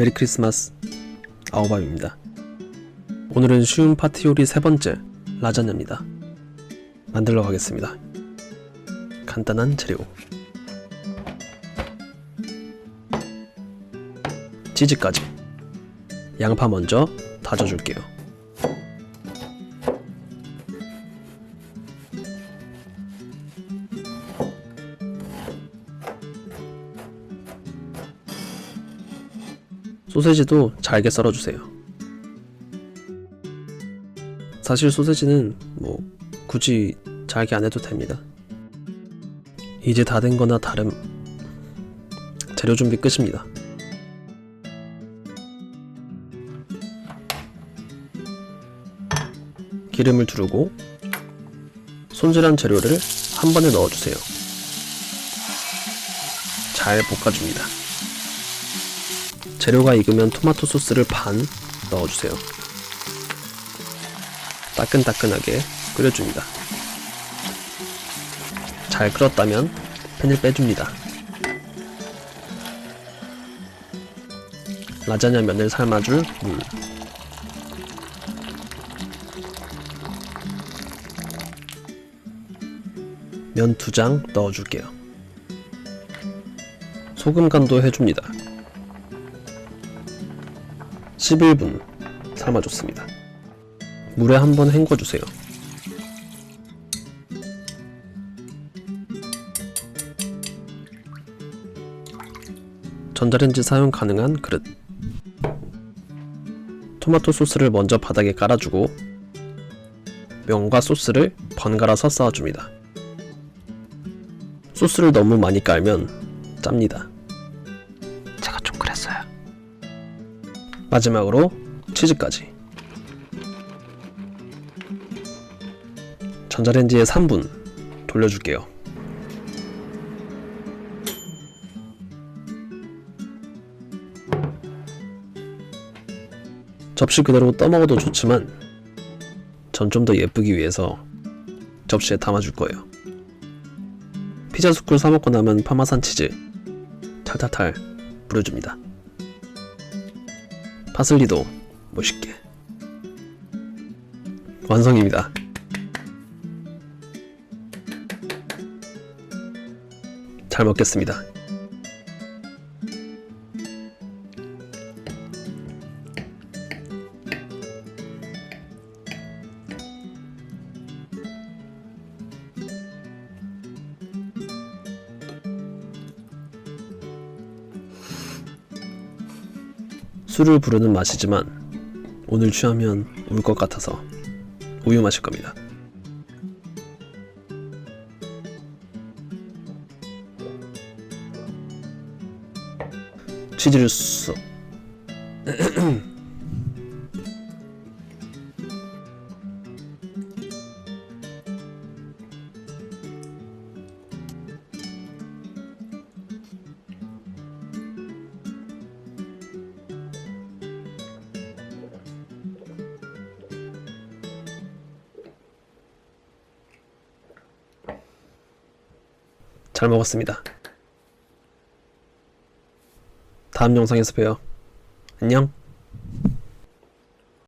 메리 크리스마스 아오밥입니다. 오늘은 쉬운 파티 요리 세 번째 라자냐입니다. 만들러 가겠습니다. 간단한 재료 치즈까지 양파 먼저 다져줄게요. 소세지도 잘게 썰어주세요. 사실 소세지는 뭐 굳이 잘게 안 해도 됩니다. 이제 다 된 거나 다름 재료 준비 끝입니다. 기름을 두르고 손질한 재료를 한 번에 넣어주세요. 잘 볶아줍니다. 재료가 익으면 토마토 소스를 반 넣어주세요. 따끈따끈하게 끓여줍니다. 잘 끓었다면 팬을 빼줍니다. 라자냐 면을 삶아줄 물. 면 두 장 넣어줄게요. 소금 간도 해줍니다. 11분 삶아줬습니다. 물에 한번 헹궈주세요. 전자레인지 사용 가능한 그릇. 토마토 소스를 먼저 바닥에 깔아주고 면과 소스를 번갈아서 쌓아줍니다. 소스를 너무 많이 깔면 짭니다. 마지막으로 치즈까지. 전자레인지에 3분 돌려줄게요. 접시 그대로 떠먹어도 좋지만 전 좀 더 예쁘기 위해서 접시에 담아줄 거예요. 피자 스쿨 사먹고 남은 파마산 치즈 탈탈탈 뿌려줍니다. 파슬리도 멋있게 완성입니다. 잘 먹겠습니다. 술을 부르는 맛이지만 오늘 취하면 울 것 같아서 우유 마실 겁니다. 치즈를 쏙 잘 먹었습니다. 다음 영상에서 봬요. 안녕.